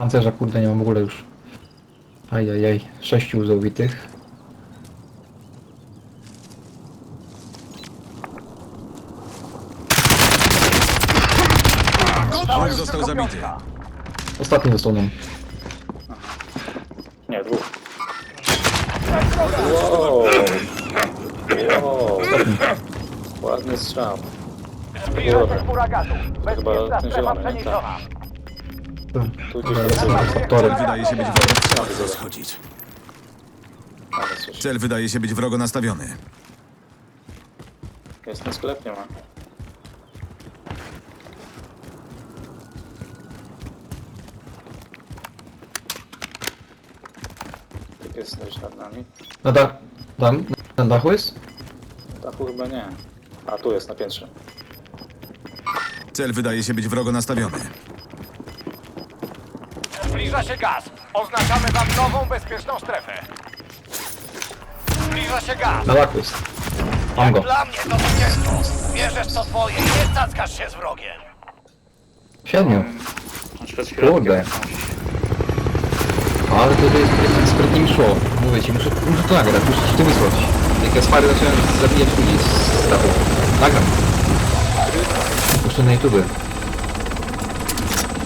Pancerza kurde nie mam w ogóle już. Ajajaj, sześciu zabitych. Wróg został zabity. Ostatni został nam. Nie, dwóch. Wow. Wow. Ładny strzał. Chmura gazu. chyba Bezpieczna ten strefa zielony, nie? przeniesiona. Gdzieś faktorem. Wydaje się być wrogo. Schodzić. Ale coś. Cel wydaje się być wrogo nastawiony. Jest na sklep, nie ma. Tak jest coś nad nami. Na dach, tam, na dachu jest? Na dachu chyba nie. A tu jest na piętrze. Cel wydaje się być wrogo nastawiony. Zbliża się gaz. Oznaczamy wam nową bezpieczną strefę. Zbliża się gaz. Na jest. Mam go. Dla mnie to zwycięstwo. Bierzesz co twoje i nie stackasz się z wrogiem. Siedmiu. Kurde. Ale to, to jest, jest sprytnie mi szło. Mówię ci, muszę, muszę to nagrać, muszę ci to wysłać. Jak ja spary zacząłem zabijać ludzi z dachu. Nagram. Muszę na YouTube.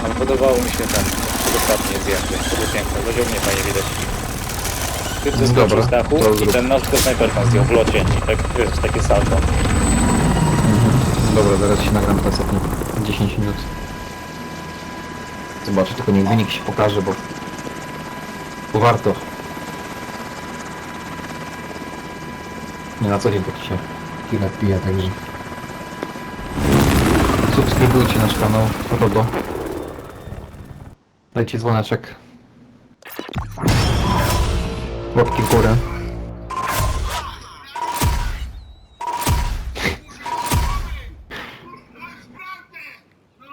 Ale podobało mi się ten ostatni zdjęcie. To było piękne. Zadział mnie fajnie widać. Typ Dobra, zeskoczył z dachu to i zrób. ten nasz snajperką zdjął w locie. I tak, wiesz, takie salto. Dobra, zaraz się nagram te ostatnie 10 minut. Zobaczę, tylko niech wynik się pokaże, bo... Bo warto. Nie na co dzień taki się chwilę pije, także... Subskrybujcie nasz kanał, Rodo. Dajcie dzwoneczek. Łapki w górę.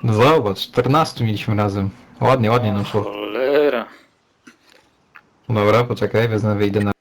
No zobacz, 14 mieliśmy razem. Ładnie, ładnie nam szło. Cholera. Dobra, poczekaj, wezmę, wyjdę na